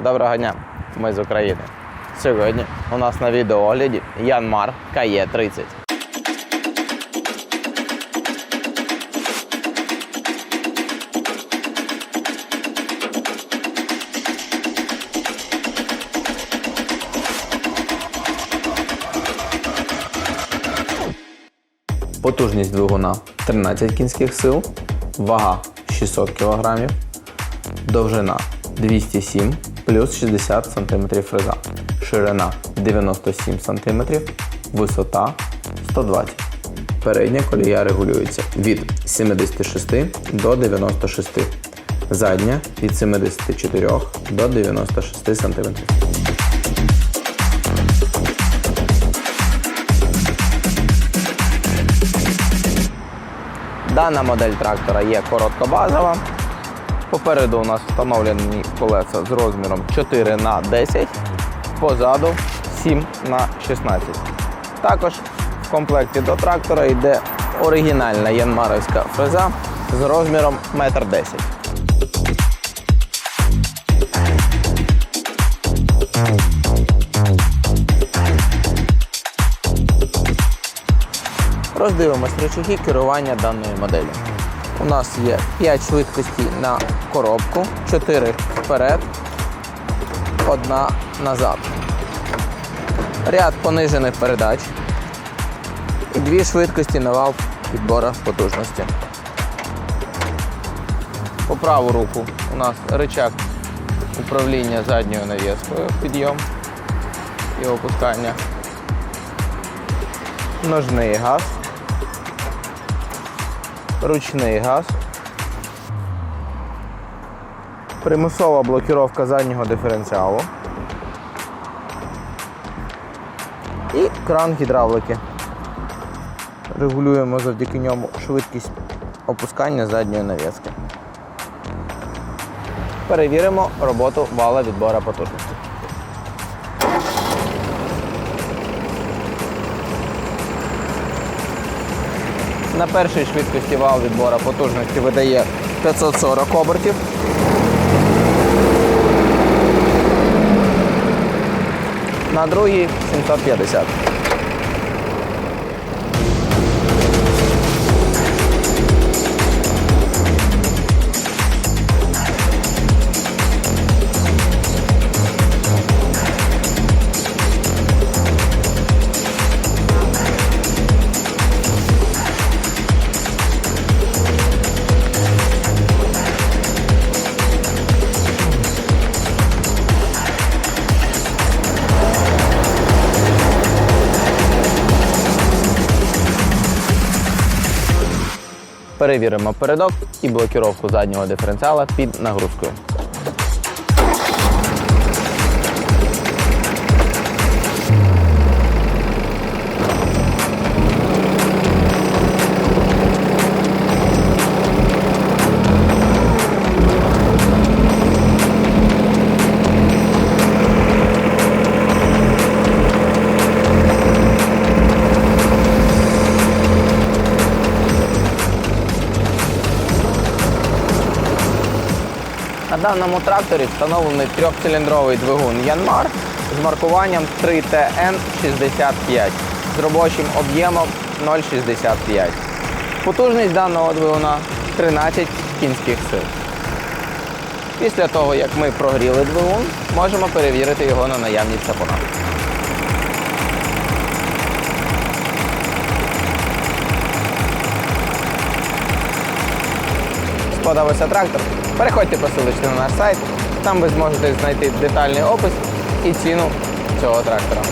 Доброго дня, ми з України. Сьогодні у нас на відеоогляді Янмар КЕ-30. Потужність двигуна 13 кінських сил, вага 600 кг, довжина 207 плюс 60 см фреза, ширина 97 см, висота 120 Передня колія регулюється від 76 до 96 задня від 74 до 96 см. Дана модель трактора є короткобазова. Попереду у нас встановлені колеса з розміром 4 на 10, позаду 7 на 16. Також в комплекті до трактора йде оригінальна янмаровська фреза з розміром 1,10 м. Роздивимось речаги керування даною моделлю. У нас є 5 швидкостей на коробку, 4 вперед, одна назад. Ряд понижених передач і дві швидкості на вал підбору потужності. По праву руку у нас рычаг управління задньою навіскою, підйом і опускання. Ножний газ ручний газ, примусова блокіровка заднього диференціалу і кран гідравлики. Регулюємо завдяки ньому швидкість опускання задньої навіски. Перевіримо роботу вала відбора потужності. На першій швидкості вал відбора потужності видає 540 обертів. На другій 750. Перевіримо передок і блокіровку заднього диференціала під нагрузкою. Даному тракторі встановлений трьохциліндровий двигун Янмар з маркуванням 3TN65 з робочим об'ємом 0,65. Потужність даного двигуна 13 кінських сил. Після того, як ми прогріли двигун, можемо перевірити його на наявність сапона. сподобався трактор, переходьте по ссылочці на наш сайт. Там ви зможете знайти детальний опис і ціну цього трактора.